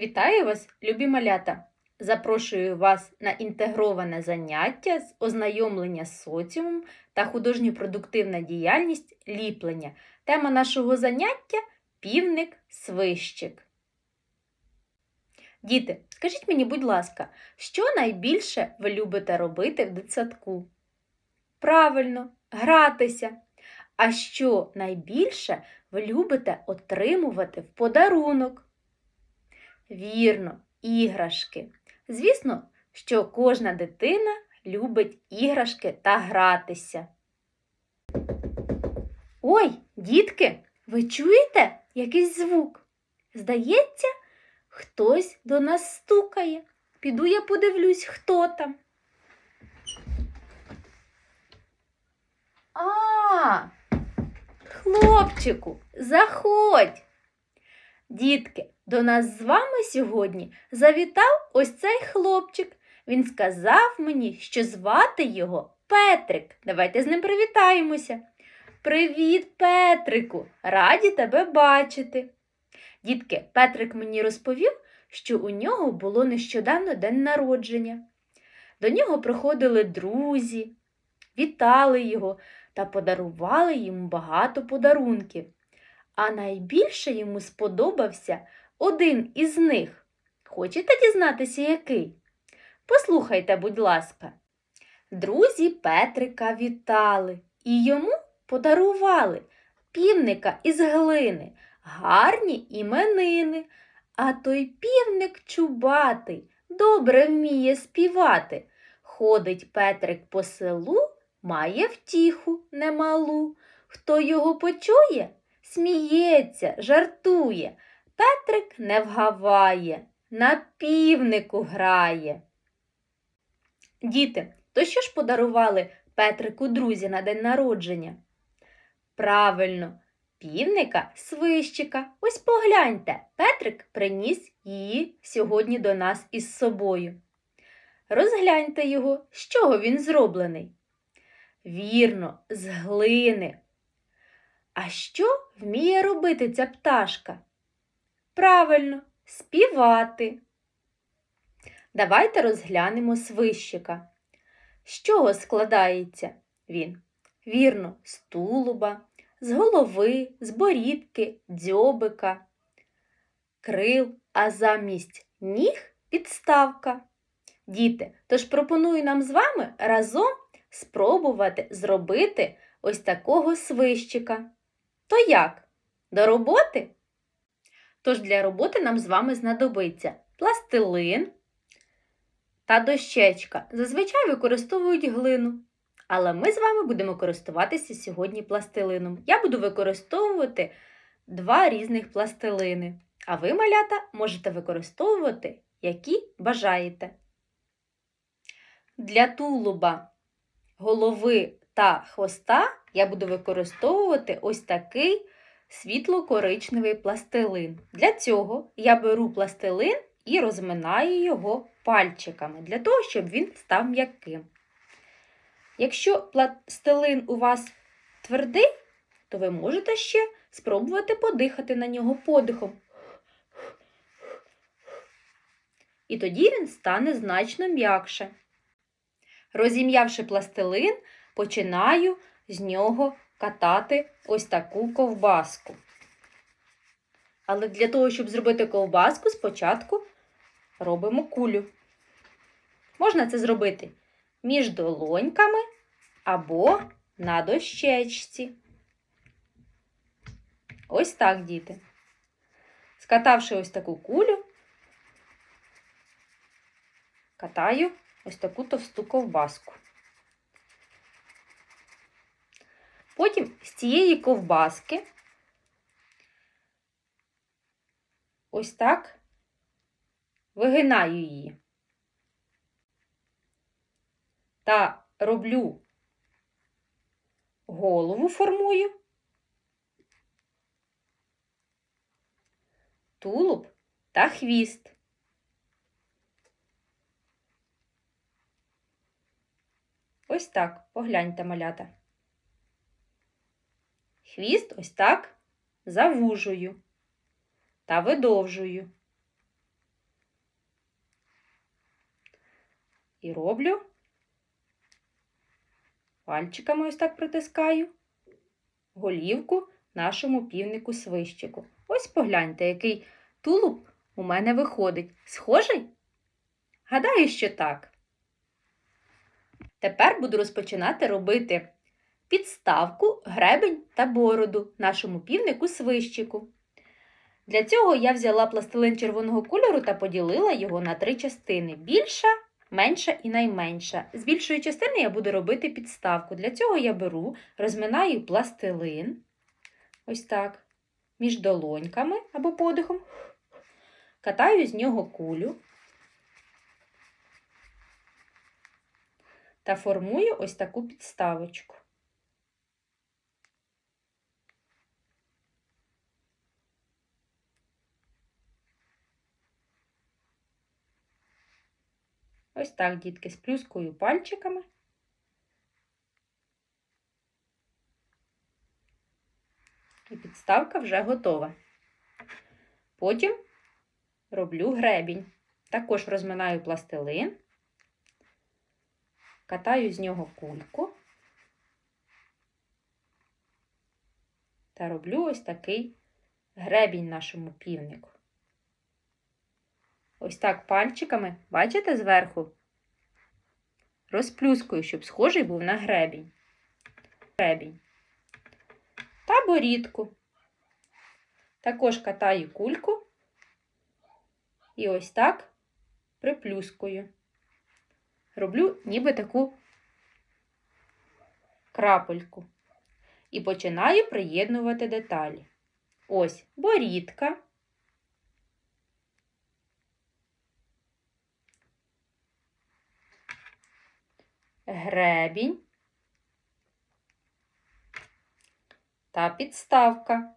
Вітаю вас, любі малята! Запрошую вас на інтегроване заняття з ознайомлення з соціумом та художньо-продуктивна діяльність ліплення. Тема нашого заняття півник свищик. Діти, скажіть мені, будь ласка, що найбільше ви любите робити в дитсадку? Правильно, гратися. А що найбільше ви любите отримувати в подарунок? Вірно, іграшки. Звісно, що кожна дитина любить іграшки та гратися. Ой, дітки, ви чуєте якийсь звук? Здається, хтось до нас стукає. Піду я подивлюсь, хто там. А, хлопчику, заходь. Дітки, до нас з вами сьогодні завітав ось цей хлопчик. Він сказав мені, що звати його Петрик. Давайте з ним привітаємося. Привіт, Петрику! Раді тебе бачити. Дітки, Петрик мені розповів, що у нього було нещодавно день народження. До нього приходили друзі, вітали його та подарували йому багато подарунків. А найбільше йому сподобався один із них. Хочете дізнатися, який? Послухайте, будь ласка. Друзі Петрика вітали і йому подарували півника із глини, гарні іменини. А той півник чубатий, добре вміє співати. Ходить Петрик по селу, має втіху немалу. Хто його почує, сміється, жартує. Петрик не вгаває, на півнику грає. Діти, то що ж подарували Петрику друзі на день народження? Правильно, півника свищика. Ось погляньте, Петрик приніс її сьогодні до нас із собою. Розгляньте його, з чого він зроблений. Вірно, з глини. А що вміє робити ця пташка? Правильно, співати. Давайте розглянемо свищика. З чого складається він? Вірно, з тулуба, з голови, з борідки, дзьобика, крил, а замість ніг підставка. Діти, тож пропоную нам з вами разом спробувати зробити ось такого свищика. То як? До роботи? Тож для роботи нам з вами знадобиться пластилин та дощечка. Зазвичай використовують глину. Але ми з вами будемо користуватися сьогодні пластилином. Я буду використовувати два різних пластилини. А ви, малята, можете використовувати, які бажаєте. Для тулуба, голови та хвоста я буду використовувати ось такий світло-коричневий пластилин. Для цього я беру пластилин і розминаю його пальчиками, для того, щоб він став м'яким. Якщо пластилин у вас твердий, то ви можете ще спробувати подихати на нього подихом. І тоді він стане значно м'якше. Розім'явши пластилин, починаю з нього катати ось таку ковбаску. Але для того, щоб зробити ковбаску, спочатку робимо кулю. Можна це зробити між долоньками або на дощечці. Ось так, діти. Скатавши ось таку кулю, катаю ось таку товсту ковбаску. Потім з цієї ковбаски ось так вигинаю її та роблю голову формую, тулуб та хвіст. Ось так, погляньте малята хвіст ось так завужую та видовжую. І роблю пальчиками ось так притискаю голівку нашому півнику свищику. Ось погляньте, який тулуб у мене виходить. Схожий? Гадаю, що так. Тепер буду розпочинати робити підставку, гребень та бороду нашому півнику свищику. Для цього я взяла пластилин червоного кольору та поділила його на три частини: більша, менша і найменша. З більшої частини я буду робити підставку. Для цього я беру, розминаю пластилин, ось так, між долоньками або подихом, катаю з нього кулю та формую ось таку підставочку. Ось так, дітки, сплюскую пальчиками. І підставка вже готова. Потім роблю гребінь. Також розминаю пластилин, катаю з нього кульку та роблю ось такий гребінь нашому півнику. Ось так пальчиками, бачите зверху? Розплюскую, щоб схожий був на гребінь. Гребінь. Та борідку. Також катаю кульку і ось так приплюскую. Роблю ніби таку крапельку. І починаю приєднувати деталі. Ось борідка. Гребінь та підставка.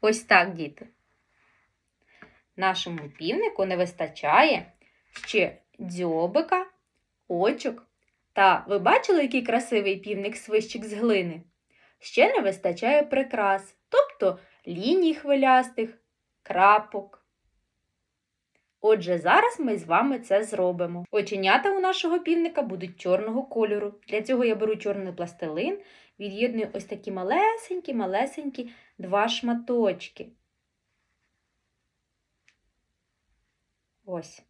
Ось так, діти. Нашому півнику не вистачає ще дзьобика, очок. Та ви бачили, який красивий півник свищик з глини? Ще не вистачає прикрас, тобто ліній хвилястих, крапок. Отже, зараз ми з вами це зробимо. Оченята у нашого півника будуть чорного кольору. Для цього я беру чорний пластилин, від'єдную ось такі малесенькі-малесенькі два шматочки. Ось.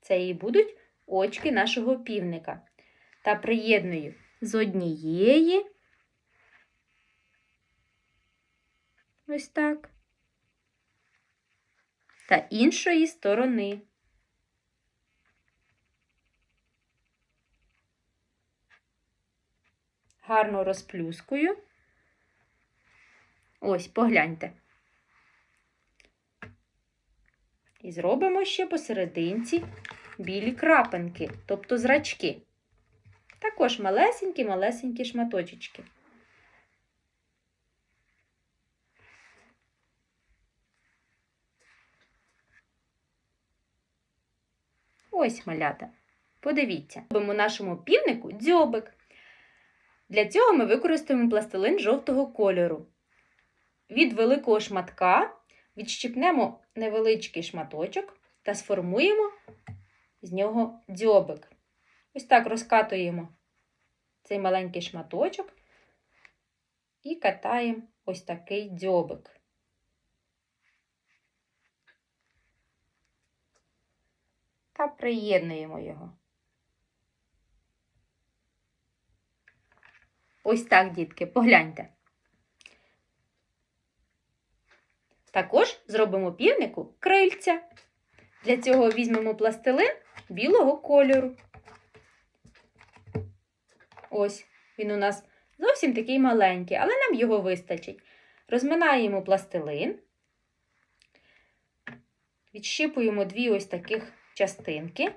Це і будуть очки нашого півника. Та приєдную з однієї ось так, та іншої сторони. Гарно розплюскую. Ось, погляньте. І зробимо ще посерединці білі крапинки, тобто зрачки. Також малесенькі-малесенькі шматочечки. Ось малята. Подивіться, робимо нашому півнику дзьобик. Для цього ми використаємо пластилин жовтого кольору. Від великого шматка відщипнемо невеличкий шматочок та сформуємо з нього дзьобик. Ось так розкатуємо цей маленький шматочок і катаємо ось такий дзьобик. Та приєднуємо його. Ось так, дітки, погляньте. Також зробимо півнику крильця. Для цього візьмемо пластилин білого кольору. Ось, він у нас зовсім такий маленький, але нам його вистачить. Розминаємо пластилин, відщипуємо дві ось таких частинки,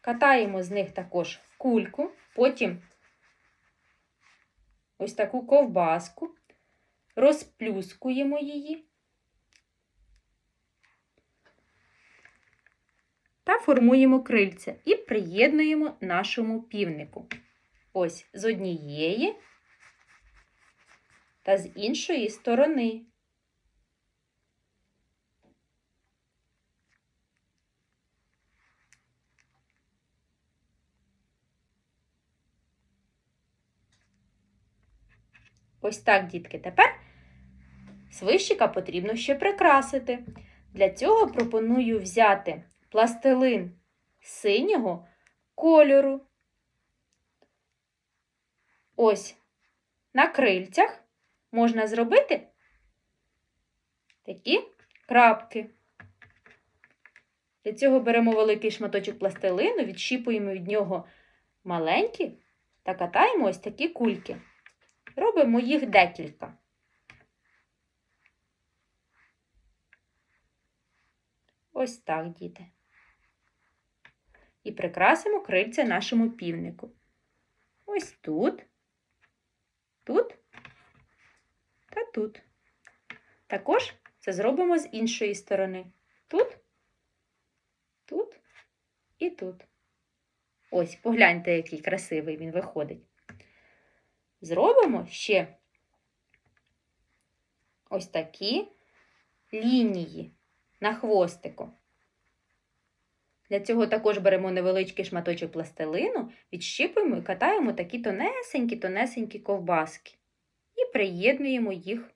катаємо з них також кульку, потім ось таку ковбаску, розплюскуємо її та формуємо крильця і приєднуємо нашому півнику. Ось з однієї та з іншої сторони. Ось так, дітки, тепер свищика потрібно ще прикрасити. Для цього пропоную взяти пластилин синього кольору. Ось на крильцях можна зробити такі крапки. Для цього беремо великий шматочок пластилину, відщіпуємо від нього маленькі та катаємо ось такі кульки. Робимо їх декілька. Ось так, діти. І прикрасимо крильця нашому півнику. Ось тут, тут та тут. Також це зробимо з іншої сторони. Тут, тут і тут. Ось, погляньте, який красивий він виходить. Зробимо ще ось такі лінії на хвостику. Для цього також беремо невеличкий шматочок пластилину, відщипуємо і катаємо такі тонесенькі-тонесенькі ковбаски. І приєднуємо їх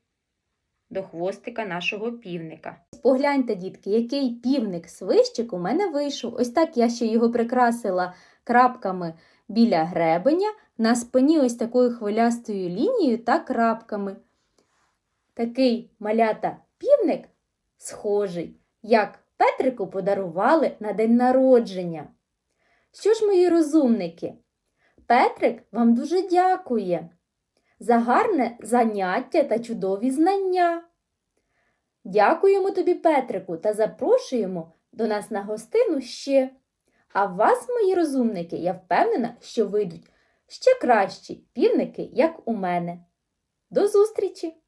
до хвостика нашого півника. Погляньте, дітки, який півник свищик у мене вийшов. Ось так я ще його прикрасила крапками біля гребеня, на спині ось такою хвилястою лінією та крапками. Такий малята півник схожий, як Петрику подарували на день народження. Що ж, мої розумники? Петрик вам дуже дякує за гарне заняття та чудові знання. Дякуємо тобі, Петрику, та запрошуємо до нас на гостину ще. А вас, мої розумники, я впевнена, що вийдуть ще кращі півники, як у мене. До зустрічі!